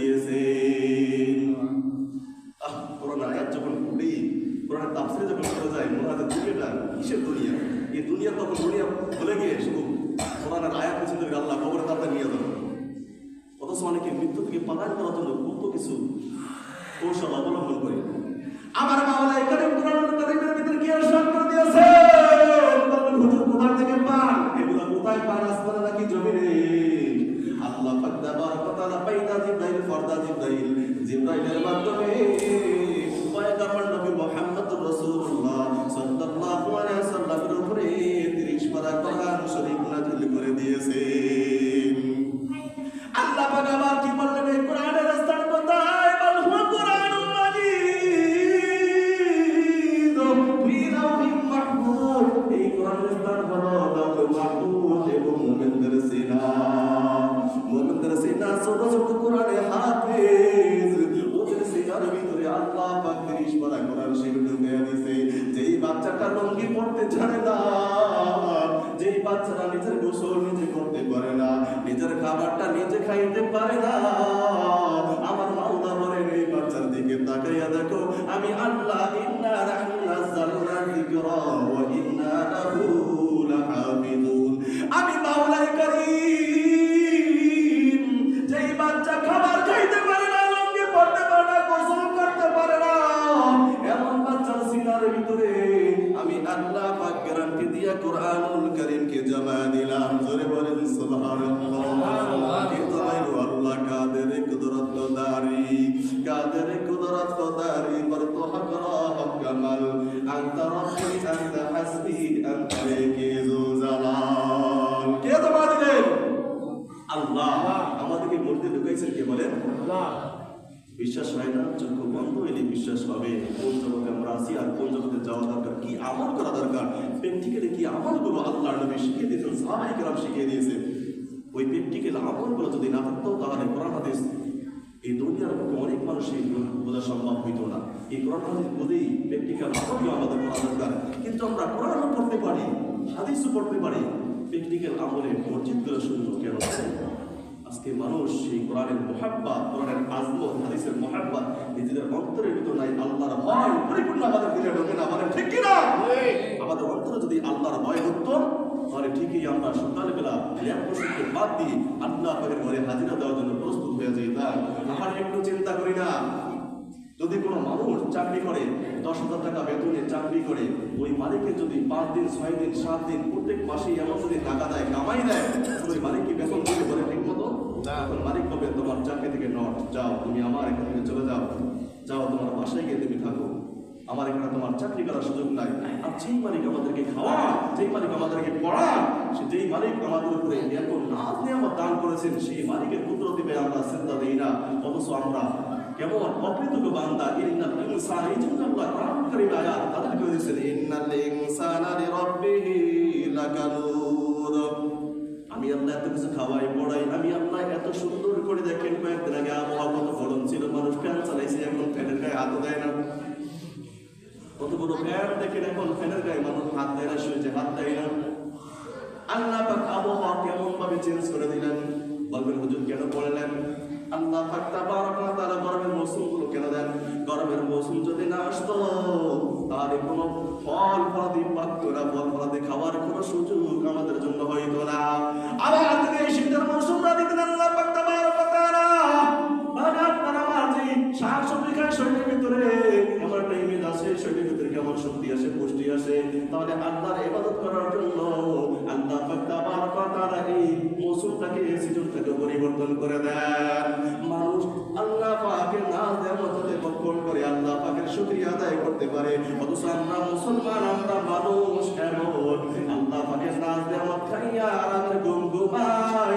দিয়েছেন। আহ কোরআন আয়াত যখন পড়ি কোরআন তাফসিরে যখন পড়ে যায় মনে হয় দুনিয়াটা কিসের দুনিয়া? এই দুনিয়া তখন দুনিয়া ভুলে গিয়ে শুধু কোরআনের আয়াত পছন্দ আল্লাহ কবরে তাড়াতাড়ি নিয়ে যাবে। অথচ অনেকে মৃত্যু থেকে পালায়ন করার জন্য কত কিছু কৌশল অবলম্বন করে। আমার Oh. হাসবি আনতা কে জালাল কে জমা দিলেন? আল্লাহ আমাদেরকে মূর্তি ঢুকাইছেন কে বলেন? বিশ্বাস হয় না চক্ষু বন্ধ হইলে বিশ্বাস হবে। কোন জগতে আমরা আছি আর কোন জগতে যাওয়া দরকার? কি আমল করা দরকার? প্র্যাকটিক্যালি কি আমলগুলো আল্লাহ নবী শিখিয়ে দিয়েছেন সাহাবাই কেরাম শিখিয়ে দিয়েছে। ওই প্র্যাকটিক্যাল আমলগুলো যদি না থাকতো তাহলে কোরআন হাদিস এই দুনিয়ার মধ্যে অনেক মানুষই বোঝা সম্ভব হইতো না এই কোরআন হাদিস বুঝেই প্র্যাকটিক্যাল আমলগুলো আমাদের করা দরকার, কিন্তু আমরা কোরআনও পড়তে পারি, হাদিসও পড়তে পারি প্র্যাকটিক্যাল আমলে মসজিদগুলো শূন্য কেন আজকে মানুষ সেই কোরআনের মহাব্বা কোরআনের আজমত, হাদিসের মহাব্বা নিজেদের অন্তরের ভিতর নাই, আল্লাহর ভয়, পরিপূর্ণ আমাদের দিলে ঢোকে না, আমাদের ঠিক কিনা? আমাদের অন্তরে যদি আল্লাহর ভয় হতো তাহলে ঠিকই আমরা সকালবেলা ল্যাম্প বাদ দিয়ে আল্লাহ ঘরে হাজিরা দেওয়ার জন্য প্রস্তুত হয়ে যেতাম। আমার একটু চিন্তা করি না যদি কোনো মানুষ চাকরি করে দশ হাজার টাকা বেতনে চাকরি করে ওই মালিকের যদি পাঁচ দিন ছয় দিন সাত দিন প্রত্যেক মাসে এমন যদি টাকা দেয় কামাই দেয় ওই মালিক কি বেতন দিতে বলে ঠিক মতো? তখন মালিক বলবে তোমার চাকরি থেকে নট যাও তুমি আমার এখান থেকে চলে যাও যাও তোমার বাসায় গিয়ে তুমি থাকো। আমার এখানে তোমার চাকরি করার সুযোগ নাই। আর যেই মালিক আমাদেরকে খাওয়া যেই মালিক আমাদেরকে পড়া সে যেই মালিক আমাদের উপরে এত নাচ নিয়ামত দান করেছেন সেই মালিকের কুদরতি আমরা চিন্তা দেই না। অথচ আমরা কেমন অকৃতজ্ঞ বান্দা ইন্নাল ইনসান এই জন্য আল্লাহ কোরআন কারীমে আয়াত তাদের করে দিয়েছেন ইন্নাল ইনসানা লিরাব্বিহি লাকানুদ আমি আল্লাহ এত কিছু খাওয়াই, পড়াই, আমি আল্লাহ এত সুন্দর করে দেখেন, কয়েকদিন আগে আবহাওয়া কত গরম ছিল, মানুষ ফ্যান চালাইছে, এখন ফ্যানের গায়ে হাত দেয় না। কত বড় ফ্যান দেখেন, এখন ফ্যানের গায়ে মানুষ হাত দেয় না শুয়েছে হাত দেয় না। আল্লাহ পাক আবহাওয়া কেমন ভাবে চেঞ্জ করে দিলেন? বলবেন, হুজুর, কেন করলেন আল্লাহ পাক গরমের কেন দেন? গরমের মৌসুম যদি না আসতো, তাহলে কোনো ফল ফলাদি পাকতো না, ফল ফলাদি খাওয়ার কোনো সুযোগ আমাদের জন্য হইতো না। আবার এই শীতের মৌসুমটা না আল্লাহ পাক আপনার শাক সবজি খায় শরীরের ভিতরে আসে শরীরের ভিতরে কেমন শক্তি আসে পুষ্টি আসে তাহলে আল্লাহর ইবাদত করার জন্য আল্লাহ তাবারক তাআলা এই মৌসুমটাকে, সিজনটাকে পরিবর্তন করে দেন। মানুষ আল্লাহ পাকের নাম মধ্যে বক্ষণ করে আল্লাহ পাকের শুকরিয়া আদায় করতে পারে? অথচ আমরা মুসলমান, আমরা মানুষ এমন আল্লাহ পাকের নাম দেওয়া খাইয়া আরামের ঘুম ঘুমাই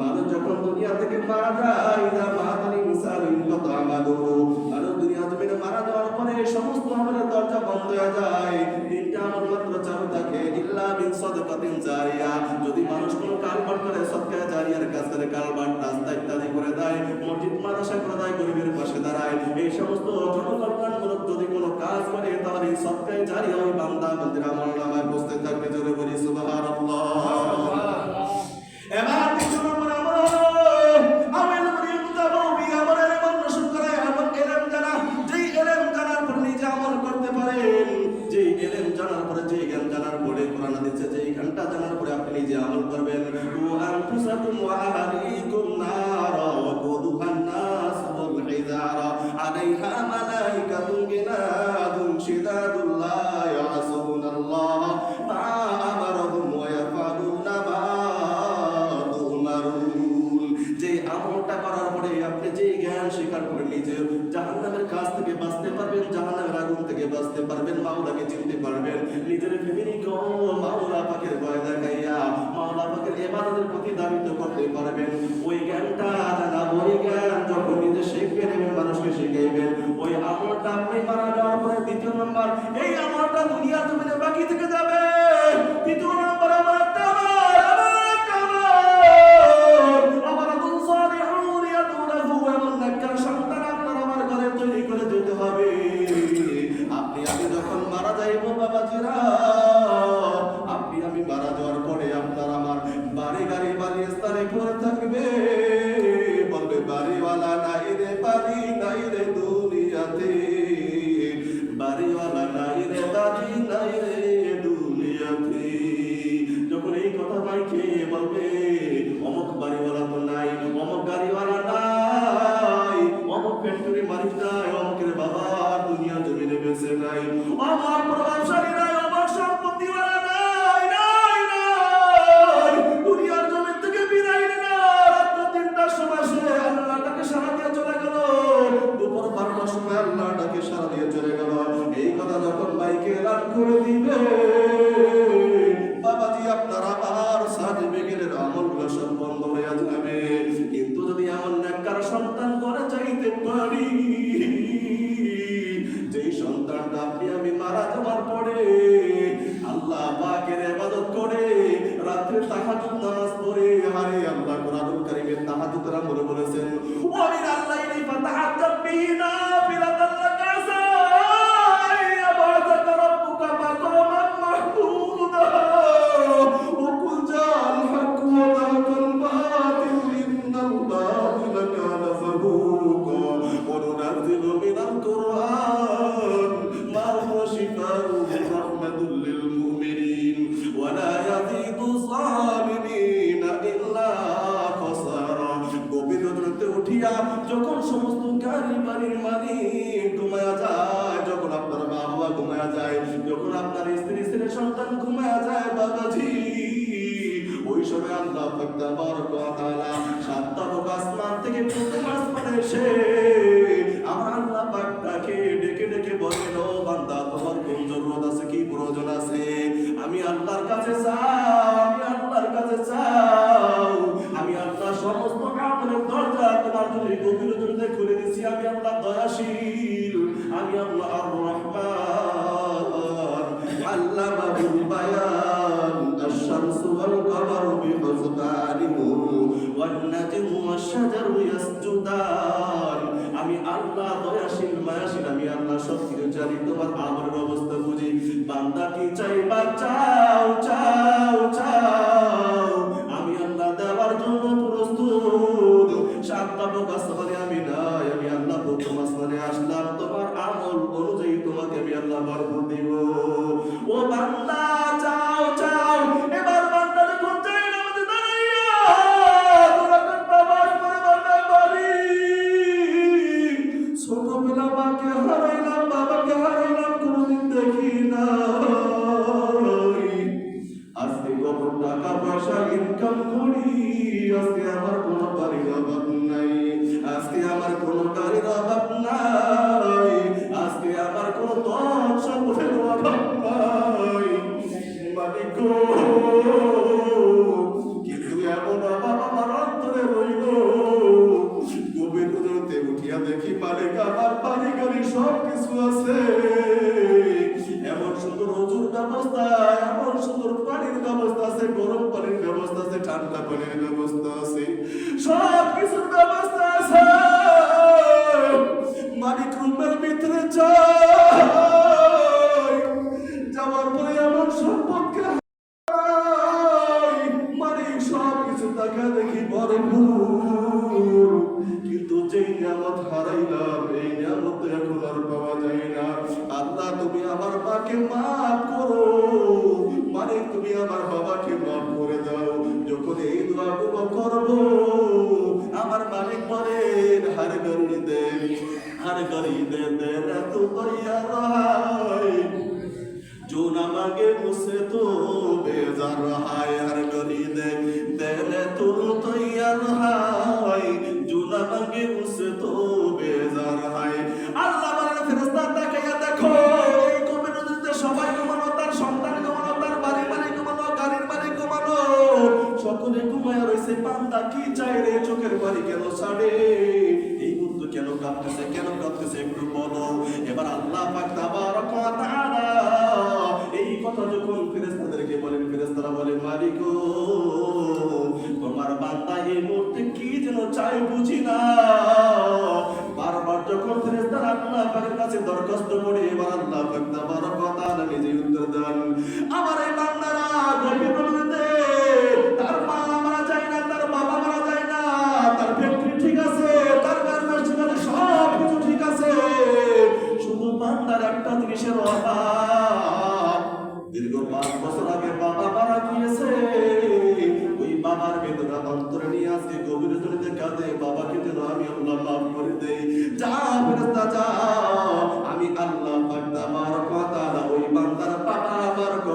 মানুষ যখন দুনিয়া থেকে মারা যায় যদি কোনো কারবার করে সদকা কাজ করে কারবার রাস্তা ইত্যাদি করে দেয় মসজিদ মাদ্রাসা করে পাশে দাঁড়ায় এই সমস্ত জনকল্যাণমূলক যদি কোনো কাজ করে তাহলে সদকায় জারিয়া ওই বান্দা বন্দিরা আমল নামায় বসতে cuidado আমল এই আমলটা দুনিয়া তুমি বাকি থেকে যাবে। তারা মনে বলেছেন ওয়ামিন আল্লাহ ইলাই ফাতাহাজ্জাব বিহিনা আমি আল্লাহ দয়াশীল, মায়াশীল, আমি আল্লাহ সব কিছু জানি তোমার আমার অবস্থা বুঝি। বান্দা চাই বা চাও চাও। হার গরি দে দে রে তু তৈয়ার হয় जो न मांगे मुझसे तो बेजार हाय हर गली दे दिल तू तैयार हाय जो न मांगे मुझसे तो बेजार हाय আল্লাহ বলেন ফেরেশতা তাকাইয়া দেখো এই কমিউনিটিতে সবাই ঘুমানো তার সন্তান ঘুমানো তার বাড়ি বাড়ি ঘুমানো গাড়ির বাড়ি ঘুমানো সকলে ঘুমায় রয়েছে বান্দা কি চাই রে চোখের বাড়ি কেন ছাড়ে এই বন্ধু কেন কাঁপতেছে কেন কাঁপতেছে একটু বলো। এবার আল্লাহ এই কথা যখন ফেরেশতাদেরকে বলেন, ফেরেশতারা বলেন মালিক তোমার বান্দা এই মুহূর্তে কি যেন চাই বুঝি না। বারবার যখন ফেরেশতারা আল্লাহ পাকের কাছে দরখাস্ত করে, এবার আল্লাহ পাক তাবারক ওয়া তাআলা নিজে উত্তর দেন, আমার এই বান্দারা গভীর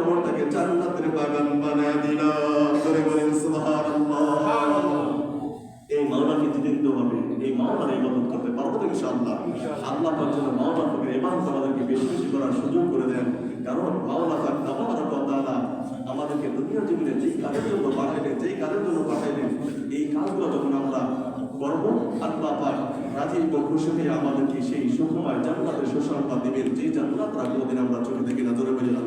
কবরটাকে জান্নাতের বাগান বানায় দিলাম করে বলেন এই মাওলাকে জিতে হবে, এই মাওলার ইবাদত করতে পারব তো ইনশাআল্লাহ। আল্লাহ পাক যেন মাওলা পাকের ইবাদত আমাদেরকে বেশি বেশি করার সুযোগ করে দেন। কারণ মাওলা পাক তাবারক ওয়া তাআলা আমাদেরকে দুনিয়া জীবনে যেই কাজের জন্য বানাইলেন যেই কাজের জন্য পাঠাইলেন এই কাজগুলো যখন আমরা করব, আল্লাহ পাক রাজি ও খুশি হয়ে আমাদেরকে সেই সুখময় জান্নাতের সুসংবাদ দিবেন। যে জান্নাত কোনোদিন আমরা চোখে দেখি না